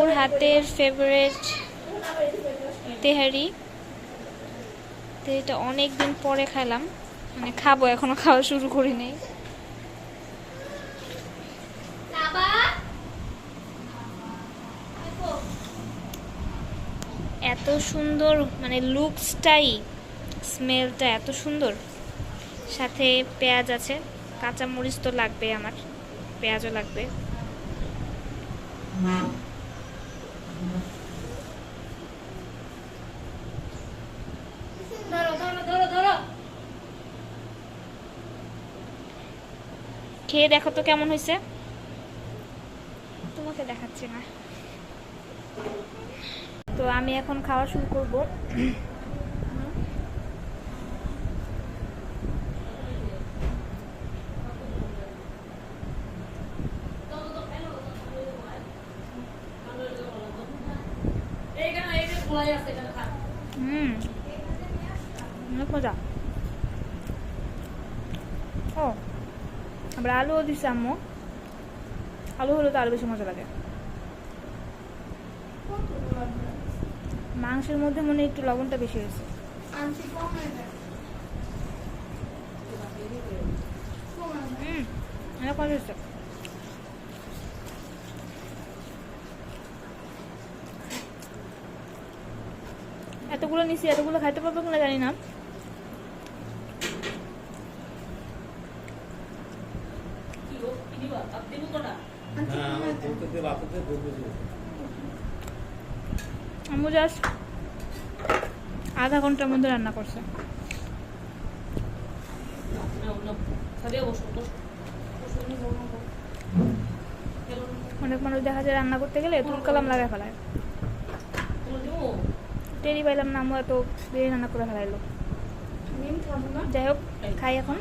আম্মুর হাতের ফেভারেট তেহারি তেহারিটা অনেক দিন পরে খেলাম মানে খাব এখনও খাওয়া শুরু করি নাই। এত সুন্দর মানে লুকসটাই স্মেলটা এত সুন্দর। সাথে পেঁয়াজ আছে কাঁচা মরিচ তো লাগবে আমার পেঁয়াজও লাগবে। খেয়ে দেখো তো কেমন হয়েছে। তোমাকে দেখাচ্ছি না। তো আমি এখন খাওয়া শুরু করব। হুম। মজা। ও। আবার আলুও দিচ্ছে আম্মু। আলু হলে তো আরও বেশি মজা লাগে। মাংসের মধ্যে মনে একটু লবণটা বেশি হয়েছে। হয়ে অনেক মজা হয়েছে। এতগুলো নিছি এতগুলো খাইতে পারব কিনা জানি না। আম্মু জাস্ট আধা ঘণ্টার মধ্যে রান্না করছে। অনেক মানুষ দেখা যায় রান্না করতে গেলে তুল কালাম লাগায় ফেলায়। টেরি পাইলাম না আমরা তো বিরিয়ানি রান্না করে ফেলাইলো। যাই হোক, খাই এখন।